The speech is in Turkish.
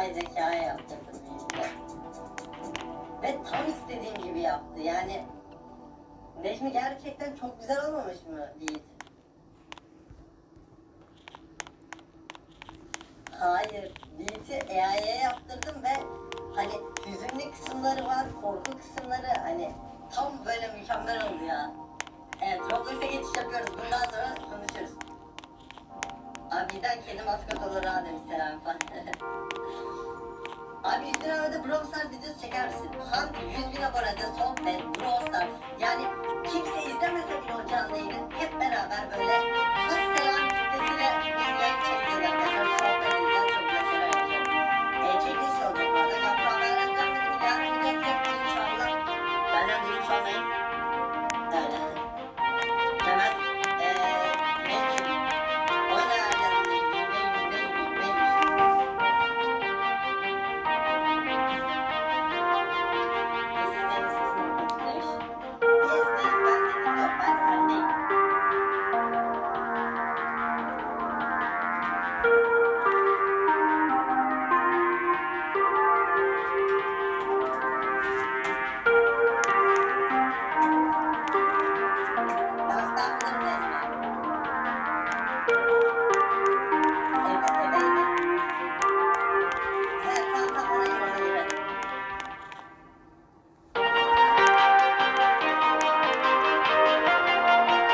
yapay zekaya yaptırdım işte. Ve tam istediğim gibi yaptı. Yani Necmi gerçekten çok güzel olmamış mı Yiğit? Hayır. Yiğit'i AI'ye yaptırdım ve hani hüzünlü kısımları var, korku kısımları hani tam böyle mükemmel oldu ya. Evet, Roblox'a geçiş yapıyoruz. Bundan sonra konuşuruz. Bizden kendi maskot olur ha demiş Selam Fan. Abi 100 bin abonede Brawl Stars videosu çeker misin? Hamdi 100 bin abonede sohbet, Brawl Stars. Yani kimse izlemese bile o canlı yayını hep beraber böyle has selam kitlesiyle bir yayın çekeceğiz arkadaşlar. Sohbet edeceğiz. Çok güzel şeyler yapacağız. E, çekiliş olacak bu arada. Yaprağı ben öğrenmedim.